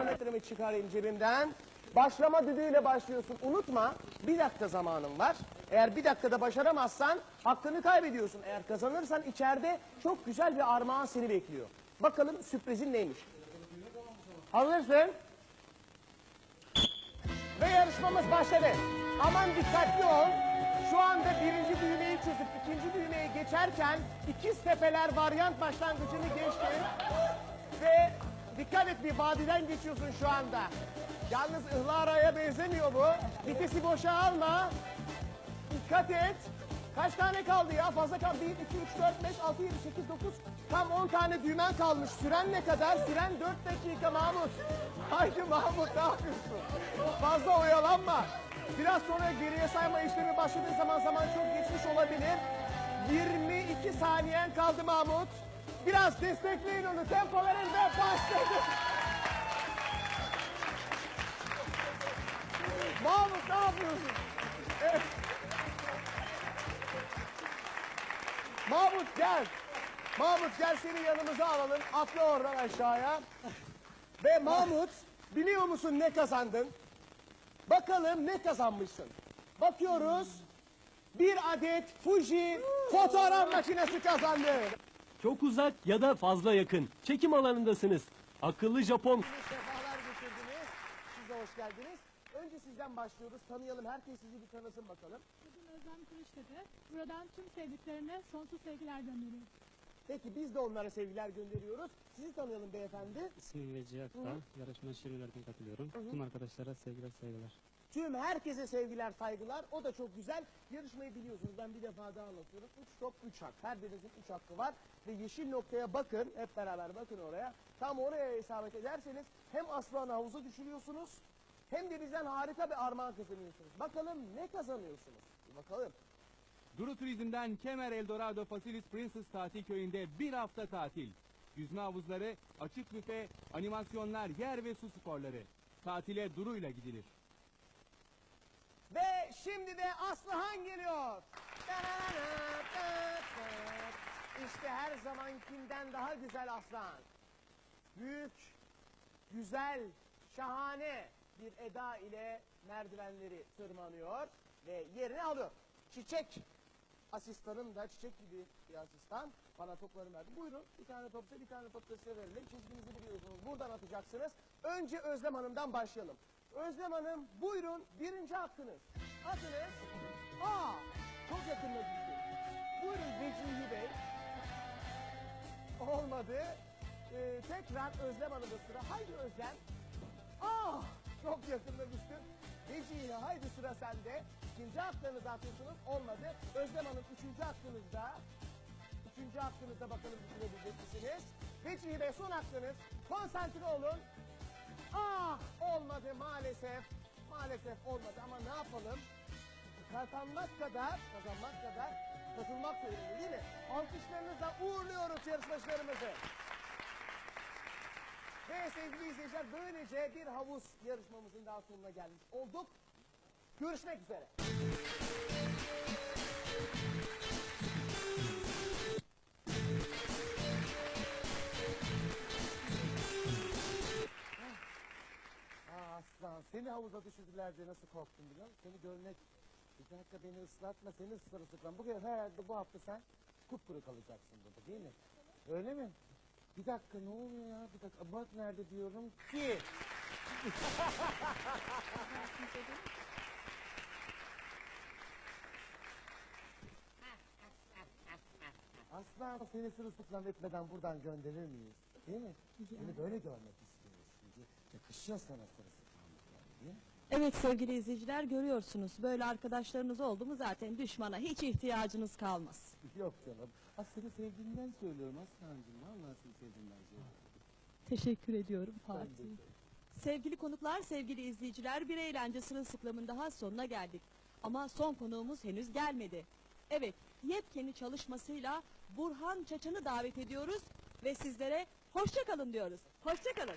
Kronometremi çıkarayım cebimden. Başlama düdüğüyle başlıyorsun. Unutma bir dakika zamanın var. Eğer bir dakikada başaramazsan hakkını kaybediyorsun. Eğer kazanırsan içeride çok güzel bir armağan seni bekliyor. Bakalım sürprizin neymiş? Hazırsın. Ve yarışmamız başladı. Aman dikkatli ol. Şu anda birinci düğmeyi çözüp ikinci düğmeye geçerken ikiz tepeler varyant başlangıcını geçti. Bir vadiden geçiyorsun şu anda. Yalnız ıhlaraya benzemiyor bu. Vitesi boşa alma. Dikkat et. Kaç tane kaldı ya? Fazla kaldı. 1, 2, 3, 4, 5, 6, 7, 8, 9. Tam 10 tane düğmen kalmış. Süren ne kadar? Süren 4 dakika Mahmut. Haydi Mahmut ne yapıyorsun? Fazla oyalanma. Biraz sonra geriye sayma işlemi başladığı zaman zaman çok geçmiş olabilir. 22 saniyen kaldı Mahmut. Biraz destekleyin onu. Tempo verin ve başladı. Mahmut ne yapıyorsun? Evet. Mahmut gel. Mahmut gel seni yanımıza alalım. Atla oradan aşağıya. Ve Mahmut biliyor musun ne kazandın? Bakalım ne kazanmışsın. Bakıyoruz. Bir adet Fuji fotoğraf makinesi kazandın. Çok uzak ya da fazla yakın. Çekim alanındasınız. Akıllı Japon Sefalar getirdiniz. Siz de hoş geldiniz. Önce sizden başlıyoruz. Tanıyalım. Herkes sizi bir tanısın bakalım. Adım Özlem Kılıçtepe. Buradan tüm sevdiklerine sonsuz sevgiler gönderiyorum. Peki biz de onlara sevgiler gönderiyoruz. Sizi tanıyalım beyefendi. İsmim Veci Aktan. Yarışma şirinlerden katılıyorum. Tüm arkadaşlara sevgiler saygılar. Tüm herkese sevgiler, saygılar. O da çok güzel. Yarışmayı biliyorsunuz. Ben bir defa daha anlatıyorum. Üç top, üç hak. Her birinizin üç hakkı var. Ve yeşil noktaya bakın. Hep beraber bakın oraya. Tam oraya isabet ederseniz hem Aslan havuza düşürüyorsunuz hem de bizden harika bir armağan kazanıyorsunuz. Bakalım ne kazanıyorsunuz? Bir bakalım. Duru Turizm'den Kemer Eldorado Facilis Princess Tatil Köyü'nde bir hafta tatil. Yüzme havuzları, açık büfe, animasyonlar, yer ve su sporları. Tatile Duru'yla gidilir. Ve şimdi de Aslıhan geliyor. İşte her zamankinden daha güzel Aslıhan. Büyük, güzel, şahane bir eda ile merdivenleri tırmanıyor ve yerini alıyor. Çiçek asistanım da çiçek gibi bir asistan bana topları verdi. Buyurun bir tane top size bir tane top size verelim. Çizginizi biliyorsunuz. Buradan atacaksınız. Önce Özlem Hanım'dan başlayalım. Özlem Hanım buyurun birinci hakkınız. Atınız. Aa çok yakında düştü. Buyurun Vecihi Bey. Olmadı. Ee, tekrar Özlem Hanım'da sıra. Haydi Özlem. Haydi sıra sende. İkinci hakkınızı atıyorsunuz. Olmadı. Özlem Hanım üçüncü hakkınızda. Üçüncü hakkınızda bakalım bitirebilecek misiniz? Vecihi Bey son hakkınız. Konsantre olun. Ah olmadı maalesef. Maalesef olmadı ama ne yapalım? Kazanmak kadar, kazanmak kadar katılmak da önemli değil mi? Alkışlarınızla uğurluyoruz yarışmacılarımızı. Ve sevgili izleyiciler böylece bir havuz yarışmamızın daha sonuna gelmiş olduk. Görüşmek üzere. Ah aslan seni havuza düşürdüler diye nasıl korktum biliyor musun? Seni görmek bir dakika beni ıslatma seni ıslar ıslatma. Bugün herhalde bu hafta sen kupkuru kalacaksın burada değil mi? Öyle mi? Bir dakika ne oluyor ya? Bir dakika bak nerede diyorum ki. Aslan seni sırılsıklam etmeden buradan gönderir miyiz? Değil mi? Seni böyle görmek istiyoruz. Çünkü yakışıyor sana sırılsıklamlıklar değil mi? Evet sevgili izleyiciler görüyorsunuz böyle arkadaşlarınız oldu mu zaten düşmana hiç ihtiyacınız kalmaz. Yok canım. Ha seni sevdiğimden söylüyorum Aslancığım. Vallahi seni sevdiğimden söylüyorum. Teşekkür ediyorum Fatih. Sevgili konuklar, sevgili izleyiciler bir eğlence sırılsıklamın daha sonuna geldik. Ama son konuğumuz henüz gelmedi. Evet, yepyeni çalışmasıyla Burhan Çaçan'ı davet ediyoruz ve sizlere hoşça kalın diyoruz. Hoşça kalın.